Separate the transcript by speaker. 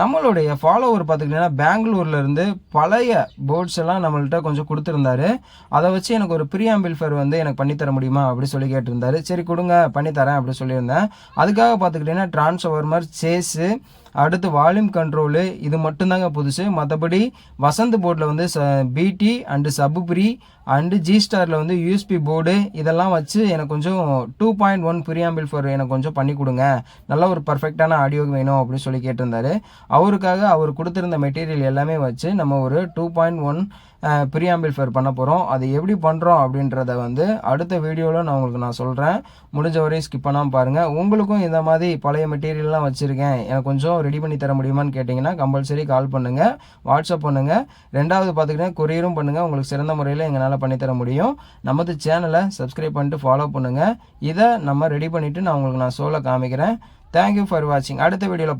Speaker 1: நம்மளுடைய ஃபாலோவர் பார்த்துக்கிட்டிங்கன்னா பெங்களூர்ல இருந்து பழைய போர்ட்ஸ் எல்லாம் நம்மள்ட்ட கொஞ்சம் கொடுத்துருந்தாரு. அதை வச்சு எனக்கு ஒரு ப்ரீ ஆம்பிள்ஃபர் வந்து எனக்கு பண்ணித்தர முடியுமா அப்படி சொல்லி கேட்டிருந்தாரு. சரி கொடுங்க பண்ணித்தரேன் அப்படி சொல்லியிருந்தேன். அதுக்காக பார்த்துக்கிட்டிங்கன்னா டிரான்ஸ்ஃபார்மர் சேஸு அடுத்து வால்யூம் கண்ட்ரோலு இது மட்டும்தாங்க புதுசு. மற்றபடி வசந்த் போர்டில் வந்து ச பிடி அண்டு சபுப்ரி அண்டு ஜி ஸ்டாரில் வந்து யூஎஸ்பி போர்டு இதெல்லாம் வச்சு எனக்கு கொஞ்சம் two point one preamble four எனக்கு கொஞ்சம் பண்ணி கொடுங்க. நல்ல ஒரு பர்ஃபெக்டான ஆடியோ வேணும் அப்படின்னு சொல்லி கேட்டிருந்தாரு. அவருக்காக அவர் கொடுத்துருந்த மெட்டீரியல் எல்லாமே வச்சு நம்ம ஒரு டூ பாயிண்ட் ஒன் ப்ரீஆம்பிள்ஃபர் பண்ண போகிறோம் அது எப்படி பண்ணுறோம் அப்படின்றத வந்து அடுத்த வீடியோவில் நான் உங்களுக்கு நான் சொல்கிறேன் முடிஞ்ச வரையும் ஸ்கிப் பண்ணாமல் பாருங்கள் உங்களுக்கும் இந்த மாதிரி பழைய மெட்டீரியல்லாம் வச்சுருக்கேன். எனக்கு கொஞ்சம் ரெடி பண்ணி தர முடியுமான்னு கேட்டிங்கன்னா கம்பல்சரி கால் பண்ணுங்கள் வாட்ஸ்அப் பண்ணுங்கள் ரெண்டாவது பார்த்துக்கிட்டேன் கொரியரும் பண்ணுங்கள் உங்களுக்கு சிறந்த முறையில் எங்களால் பண்ணித்தர முடியும். நமது சேனலை சப்ஸ்கிரைப் பண்ணிட்டு ஃபாலோ பண்ணுங்கள் இதை நம்ம ரெடி பண்ணிவிட்டு நான் உங்களுக்கு நான் சோலை காமிக்கிறேன். தேங்க்யூ ஃபார் வாட்சிங் அடுத்த வீடியோவில்